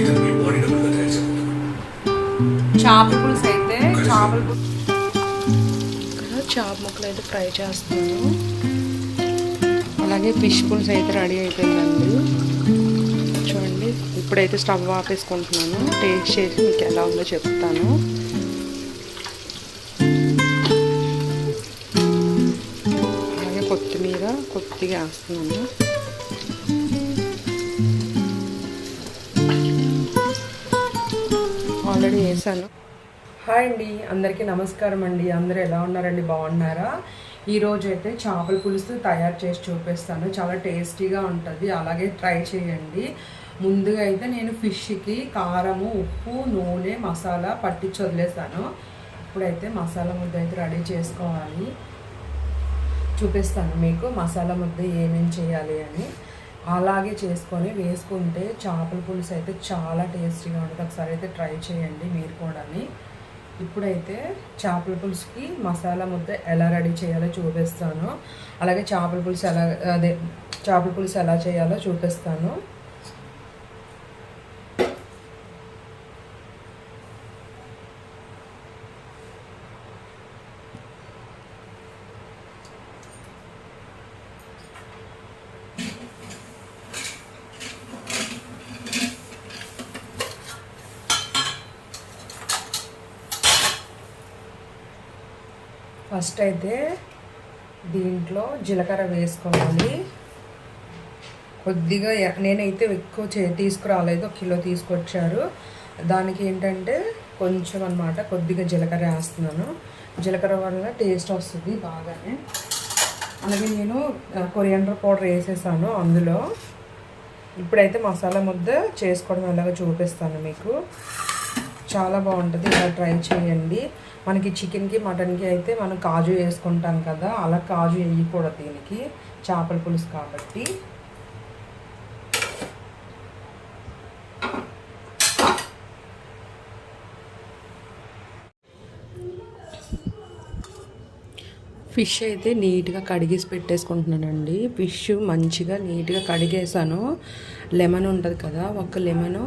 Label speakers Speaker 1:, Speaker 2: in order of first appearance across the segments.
Speaker 1: ఇక మీ బాడీ డబుల్గా తయారు చేయబోతున్నాం
Speaker 2: చేపల పులుసు అయితే చేపల పులుసు. ఇక్కడ చేప ముక్కలు అయితే ఫ్రై చేస్తున్నాను అలాగే ఫిష్ పులుసు అయితే రెడీ అయిపోయిందండి. చూడండి ఇప్పుడైతే స్టవ్ ఆపేసుకుంటున్నాను. టేస్ట్ చేసి మీకు ఎలా ఉందో చెప్తాను. అలాగే కొత్తిమీర కొద్దిగా వేస్తున్నాను. ఆల్రెడీ వేసాను హాయ్ అండి అందరికీ నమస్కారం అండి. అందరూ ఎలా ఉన్నారండి? బాగున్నారా? ఈరోజు అయితే చేపల పులుసు తయారు చేసి చూపిస్తాను. చాలా టేస్టీగా ఉంటుంది. అలాగే ట్రై చేయండి. ముందుగా అయితే నేను ఫిష్కి కారము ఉప్పు నూనె మసాలా పట్టించి వదిలేసాను ఇప్పుడైతే మసాలా ముద్ద అయితే రెడీ చేసుకోవాలి. చూపిస్తాను మీకు మసాలా ముద్ద ఏమేమి చేయాలి అని. అలాగే చేసుకొని వేసుకుంటే చేపల పులుసు అయితే చాలా టేస్టీగా ఉంటుంది. ఒకసారి అయితే ట్రై చేయండి మీరు కూడా ఇప్పుడైతే చేపల పులుసుకి మసాలా ముద్ద ఎలా రెడీ చేయాలో చూపిస్తాను. అలాగే చేపల పులుసు ఎలా అదే చేపల పులుసు ఎలా చేయాలో చూపిస్తాను. ఫస్ట్ అయితే దీంట్లో జీలకర్ర వేసుకోవాలి. కొద్దిగా నేనైతే ఎక్కువ చే తీసుకురాలేదు ఒక కిలో తీసుకొచ్చారు. దానికి ఏంటంటే కొంచెం అన్నమాట కొద్దిగా జీలకర్ర వేస్తున్నాను. జీలకర్ర వల్ల టేస్ట్ వస్తుంది బాగానే. అలాగే నేను కొరియాండర్ పౌడర్ వేసేసాను అందులో. ఇప్పుడైతే మసాలా ముద్ద చేసుకోవడం ఎలాగో చూపిస్తాను మీకు. చాలా బాగుంటుంది ఇలా ట్రై చేయండి. మనకి చికెన్కి మటన్కి అయితే మనం కాజు వేసుకుంటాం కదా అలా కాజు వేయకూడదు దీనికి చేపల పులుసు కాబట్టి. ఫిష్ అయితే నీట్గా కడిగేసి పెట్టేసుకుంటున్నానండి. ఫిష్ మంచిగా నీట్గా కడిగేసాను. లెమన్ ఉంటుంది కదా ఒక లెమను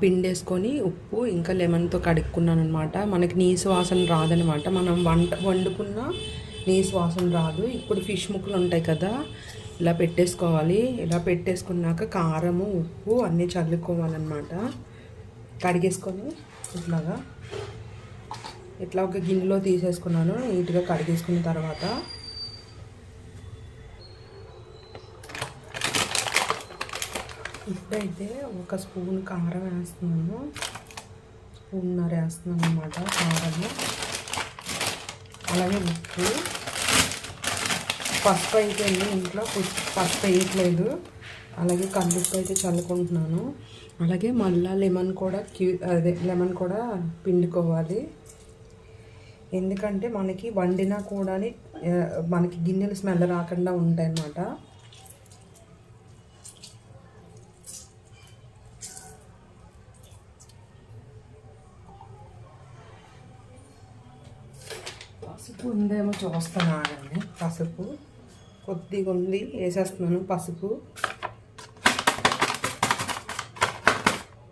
Speaker 2: పిండేసుకొని ఉప్పు ఇంకా లెమన్తో కడుక్కున్నాను అనమాట మనకి నీసు వాసన రాదనమాట మనం వంట వండుకున్న నీసు వాసన రాదు. ఇప్పుడు ఫిష్ ముక్కలు ఉంటాయి కదా ఇలా పెట్టేసుకోవాలి. ఇలా పెట్టేసుకున్నాక కారము ఉప్పు అన్నీ చల్లుకోవాలన్నమాట. కడిగేసుకొని ఇట్లాగా ఇట్లా ఒక గిన్నెలో తీసేసుకున్నాను. నీట్గా కడిగేసుకున్న తర్వాత ఇప్పుడైతే ఒక స్పూన్ కారం వేస్తున్నాను. స్పూన్నర వేస్తున్నాను అనమాట కారము. అలాగే ఉప్పు. పసుపు అయితే ఇంట్లో. పసుపు వేయట్లేదు. అలాగే కల్లుప్పు అయితే చల్లుకుంటున్నాను. అలాగే మళ్ళీ లెమన్ కూడా క్యూ అదే లెమన్ కూడా పిండుకోవాలి. ఎందుకంటే మనకి వండినా కూడా మనకి గిన్నెలు స్మెల్ రాకుండా ఉంటాయి అన్నమాట పసుపు ఉందేమో చూస్తాను ఆగండి పసుపు. కొద్దిగా ఉంది. వేసేస్తున్నాను పసుపు.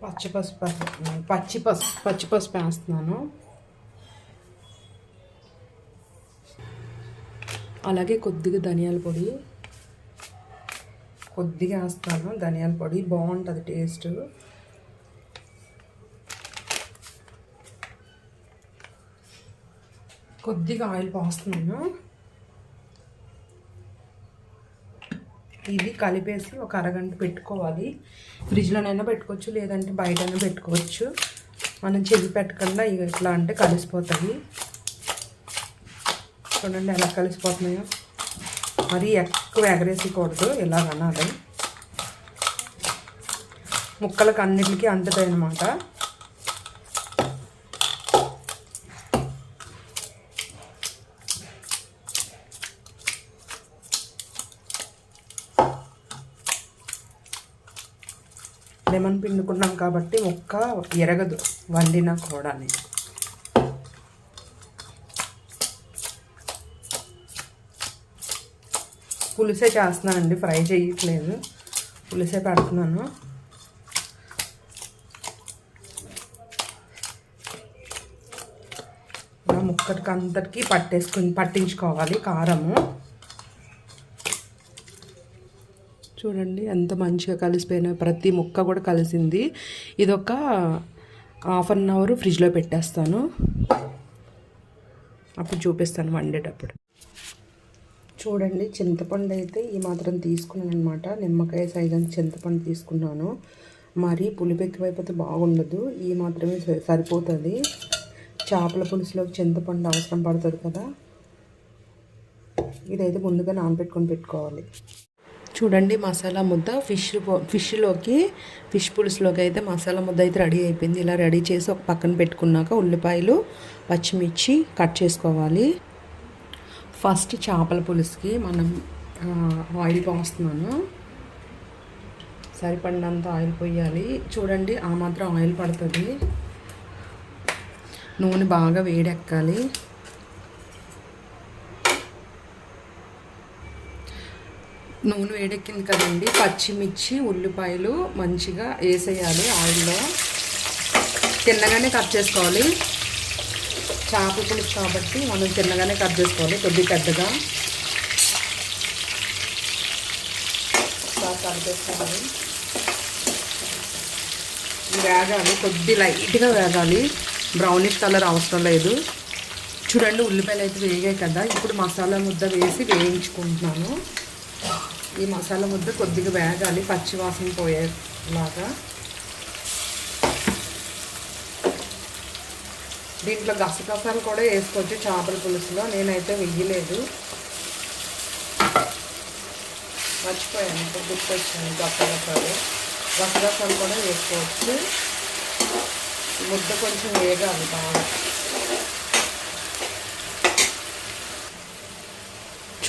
Speaker 2: పచ్చి పసుపు పచ్చి పసుపు పచ్చి పసుపు వేస్తున్నాను. అలాగే కొద్దిగా ధనియాల పొడి. కొద్దిగా వేస్తాను ధనియాల పొడి బాగుంటుంది టేస్ట్. కొద్దిగా ఆయిల్ పోస్తున్నాను ఇది కలిపేసి ఒక అరగంట పెట్టుకోవాలి. ఫ్రిడ్జ్లోనైనా పెట్టుకోవచ్చు లేదంటే బయటైనా పెట్టుకోవచ్చు. మనం చెవి పెట్టకుండా ఇక ఇట్లా అంటే కలిసిపోతుంది చూడండి ఎలా కలిసిపోతున్నాయో. మరీ ఎక్కువ ఎగరేసకూడదు ఇలా అనాలి ముక్కలకు అన్నిటికీ అంటుతాయి అన్నమాట. కాబట్టి ముక్క ఎరగదు వండిన కూడాని పులిసే చేస్తున్నానండి ఫ్రై చేయట్లేదు. పులిసే పెడుతున్నాను. ముక్కటికి అంతటికి పట్టేసుకుని పట్టించుకోవాలి కారము. చూడండి ఎంత మంచిగా కలిసిపోయిన ప్రతి ముక్క కూడా కలిసింది. ఇదొక హాఫ్ అన్ అవర్ ఫ్రిడ్జ్లో పెట్టేస్తాను. అప్పుడు చూపిస్తాను వండేటప్పుడు. చూడండి చింతపండు అయితే ఈ మాత్రం తీసుకున్నాను అనమాట నిమ్మకాయ సైజు చింతపండు తీసుకున్నాను. మరి పులుపు ఎక్కువైపోతే బాగుండదు. ఈ మాత్రమే సరిపోతుంది. చేపల పులుసులోకి చింతపండు అవసరం పడుతుంది కదా. ఇదైతే ముందుగా నానబెట్టుకొని పెట్టుకోవాలి. చూడండి మసాలా ముద్ద ఫిష్ పో- ఫిష్లోకి ఫిష్ పులుసులోకి అయితే మసాలా ముద్ద అయితే రెడీ అయిపోయింది. ఇలా రెడీ చేసి ఒక పక్కన పెట్టుకున్నాక ఉల్లిపాయలు పచ్చిమిర్చి కట్ చేసుకోవాలి. ఫస్ట్ చేపల పులుసుకి మనం ఆయిల్ పోస్తున్నాను. సరిపడినంత ఆయిల్ పోయాలి. చూడండి ఆ మాత్రం ఆయిల్ పడుతుంది. నూనె బాగా వేడెక్కాలి. నూనె వేడెక్కింది కదండి. పచ్చిమిర్చి ఉల్లిపాయలు మంచిగా వేసేయాలి ఆయిల్లో. తిన్నగానే కట్ చేసుకోవాలి. చేప పులుసు కాబట్టి మనం తిన్నగానే కట్ చేసుకోవాలి కొద్ది పెద్దగా. బాగా చేసుకోవాలి. వేగాలి కొద్ది లైట్గా వేగాలి. బ్రౌనిష్ కలర్ అవసరం లేదు. చూడండి ఉల్లిపాయలు అయితే వేగాయి కదా. ఇప్పుడు మసాలా ముద్ద వేసి వేయించుకుంటున్నాను. ఈ మసాలా ముద్ద కొద్దిగా వేగాలి పచ్చివాసన పోయేలాగా. దీంట్లో గసగసాలు కూడా వేసుకోవచ్చు చేపల పులుసులో. నేనైతే వెయ్యలేదు. మర్చిపోయాను గుర్తొచ్చాను గసగసాలు. గసగసాలు కూడా వేసుకోవచ్చు. ముద్ద కొంచెం వేగాలి బాగా.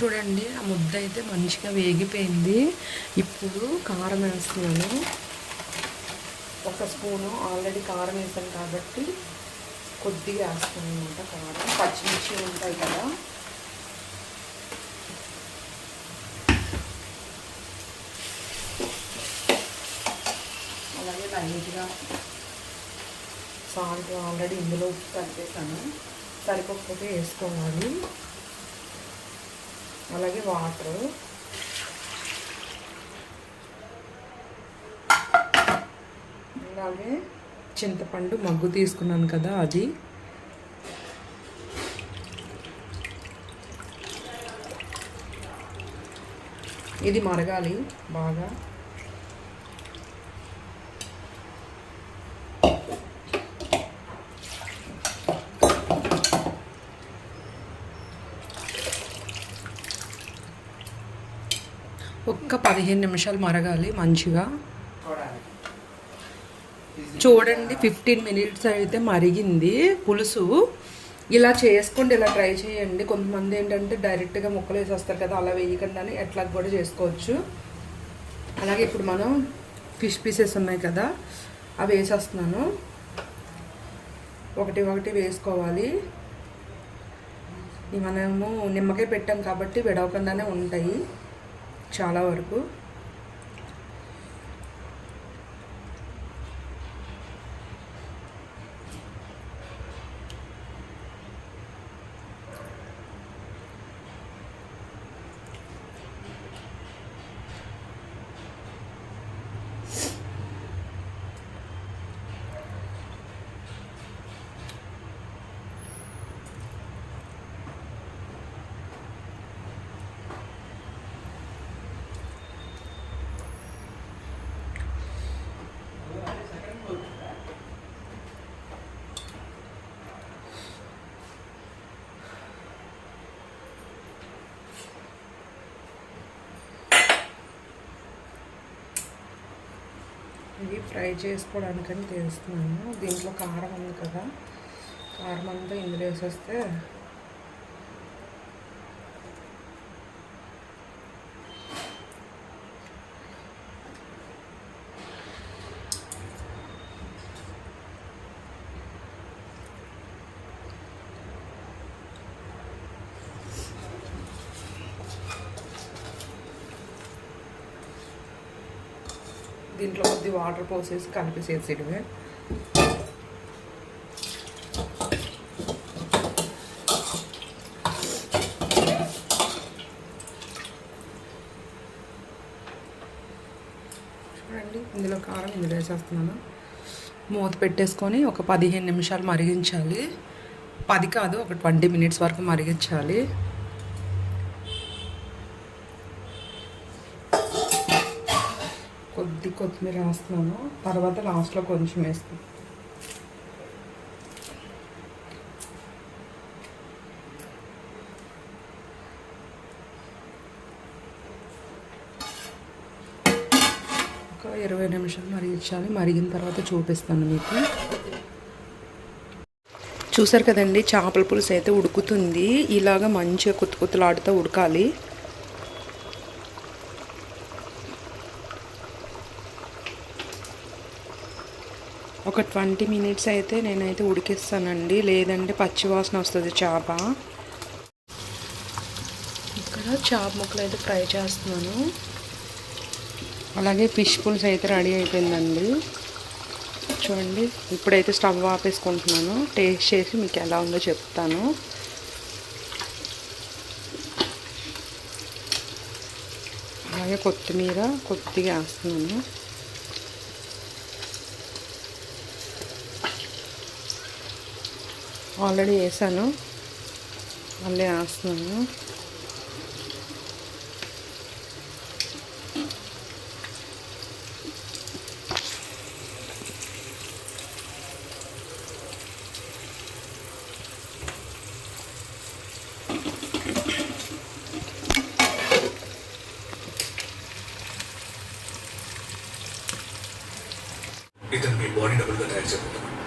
Speaker 2: చూడండి ఆ ముద్ద అయితే మంచిగా వేగిపోయింది. ఇప్పుడు కారం వేస్తున్నాను. ఒక స్పూను ఆల్రెడీ కారం వేసాను కాబట్టి కొద్దిగా వేస్తాను అనమాట కారం. పచ్చిమిర్చి ఉంటాయి కదా. అలాగే లైట్గా సాల్ట్ ఆల్రెడీ ఇందులో ఉప్పు కలిపేసాను. సరిపోకపోతే వేసుకోవాలి. అలాగే వాటర్. అలాగే చింతపండు మగ్గు తీసుకున్నాను కదా అది. ఇది మరగాలి బాగా. ఒక్క పదిహేను నిమిషాలు మరగాలి మంచిగా. చూడండి ఫిఫ్టీన్ మినిట్స్ అయితే మరిగింది పులుసు. ఇలా చేసుకోండి ఇలా ట్రై చేయండి. కొంతమంది ఏంటంటే డైరెక్ట్గా ముక్కలు వేసేస్తారు కదా అలా వేయకుండానే ఎట్లా కూడా చేసుకోవచ్చు. అలాగే ఇప్పుడు మనం ఫిష్ పీసెస్ ఉన్నాయి కదా అవి వేసేస్తున్నాను. ఒకటి ఒకటి వేసుకోవాలి. ఇవి మనము నిమ్మకాయ పెట్టాం కాబట్టి విడవకుండానే ఉంటాయి. చాలా వరకు ఇవి ఫ్రై చేసుకోవడానికని తీస్తున్నాను దీంట్లో కారం ఉంది కదా. కారం అంతా ఇందులో వేసేస్తే దీంట్లో కొద్ది వాటర్ పోసేసి కలిపేసేసిడమే చూడండి ఇందులో కారం ఇందులో వేసేస్తున్నాను మూత పెట్టేసుకొని ఒక పదిహేను నిమిషాలు మరిగించాలి. పది కాదు ఒక ట్వంటీ మినిట్స్ వరకు మరిగించాలి. కొత్తిమీర వేస్తున్నాను. తర్వాత లాస్ట్లో కొంచెం వేస్తాను. ఒక ఇరవై నిమిషాలు మరిగించాలి. మరిగిన తర్వాత చూపిస్తాను మీకు. చూసారు కదండి చేపల పులుసు అయితే ఉడుకుతుంది. ఇలాగ మంచిగా కొత్త కొత్తలాడుతూ ఉడకాలి. ఒక ట్వంటీ మినిట్స్ అయితే నేనైతే ఉడికిస్తానండి. లేదంటే పచ్చివాసన వస్తుంది చేప. ఇక్కడ చేప ముక్కలు అయితే ఫ్రై చేస్తున్నాను. అలాగే ఫిష్ పుల్స్ అయితే రెడీ అయిపోయిందండి. చూడండి ఇప్పుడైతే స్టవ్ ఆపేసుకుంటున్నాను. టేస్ట్ చేసి మీకు ఎలా ఉందో చెప్తాను. అలాగే కొత్తిమీర కొద్దిగా వేస్తున్నాను. ఆల్రెడీ వేసాను. మళ్ళీ వేస్తున్నాను.
Speaker 1: ఇతను మీ బాడీ డబుల్గా తయారు చేయబోతున్నాడు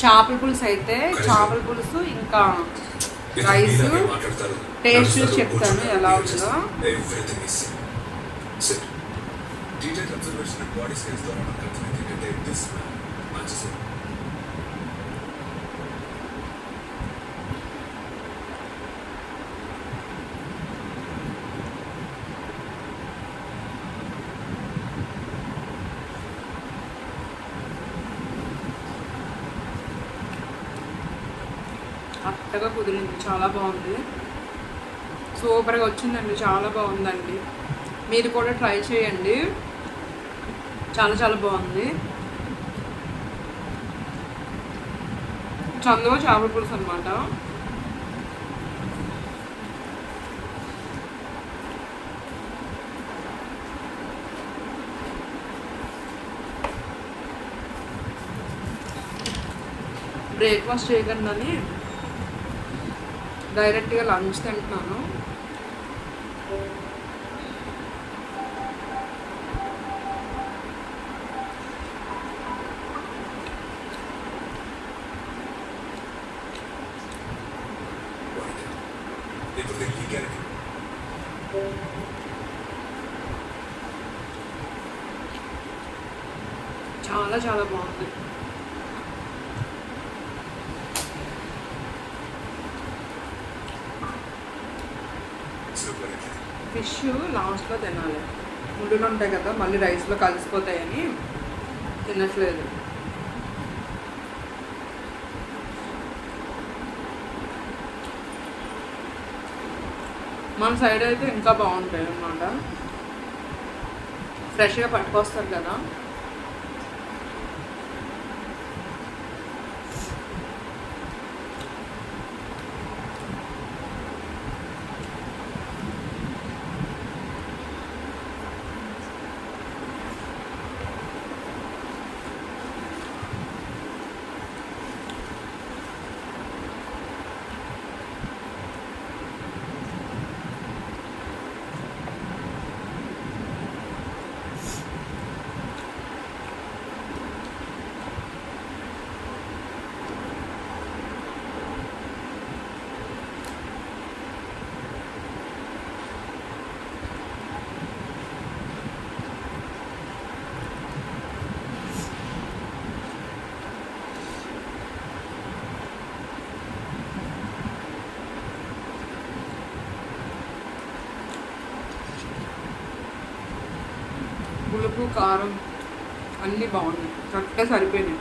Speaker 2: చేపల పులుసు అయితే చేపల పులుసు ఇంకా రైస్ టేస్ట్ చెప్తాను ఎలా
Speaker 1: ద్వారా మనకు అర్థమైంది ఏంటంటే this man matches
Speaker 2: అత్తగా కుదిరింది. చాలా బాగుంది. సూపర్గా వచ్చిందండి. చాలా బాగుందండి. మీరు కూడా ట్రై చేయండి. చాలా చాలా బాగుంది. చందువ చేపల పులుసు అనమాట బ్రేక్ఫాస్ట్ చేయకుండానే డైరెక్ట్గా లంచ్ తింటున్నాను
Speaker 1: Right. ఇప్పుడు దీనికి ఈ క్యారెక్టర్
Speaker 2: చాలా చాలా బాగుంది
Speaker 1: సూపర్ అయితే
Speaker 2: ఫిష్ లాస్ట్లో తినాలి. ముళ్ళులు ఉంటాయి కదా మళ్ళీ రైస్లో కలిసిపోతాయని తినట్లేదు. మన సైడ్ అయితే ఇంకా బాగుంటాయి అన్నమాట. ఫ్రెష్గా పట్టుకొస్తారు కదా. ఉప్పు కారం అన్నీ బాగున్నాయి. కరెక్ట్గా సరిపోయినాయి.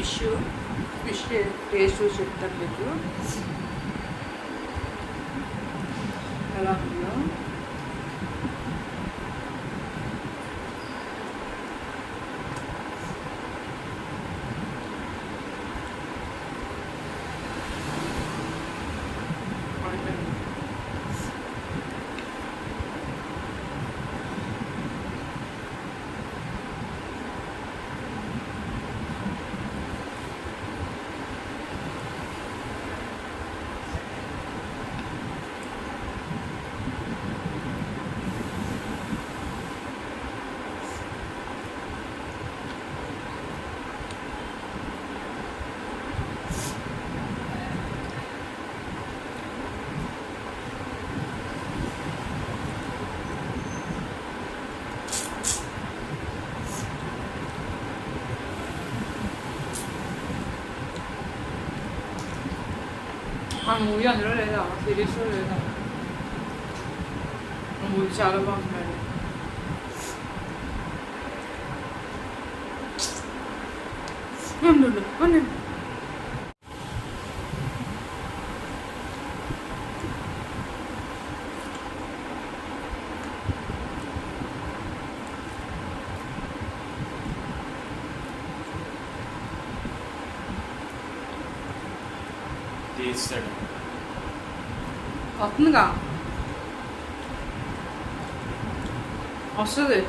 Speaker 2: ఫిష్ ఫిష్ టేస్ట్ చూసి చెప్తాను మీకు ఎలా ఉందో ఆ మూవీ అందులో లేదా సిరీస్లో లేదా మూవీ చాలా బాగుంటుంది ఉండు, ఉండు, ఉండు.
Speaker 3: తీస్తాడు
Speaker 2: వస్తుందిగా వస్తుంది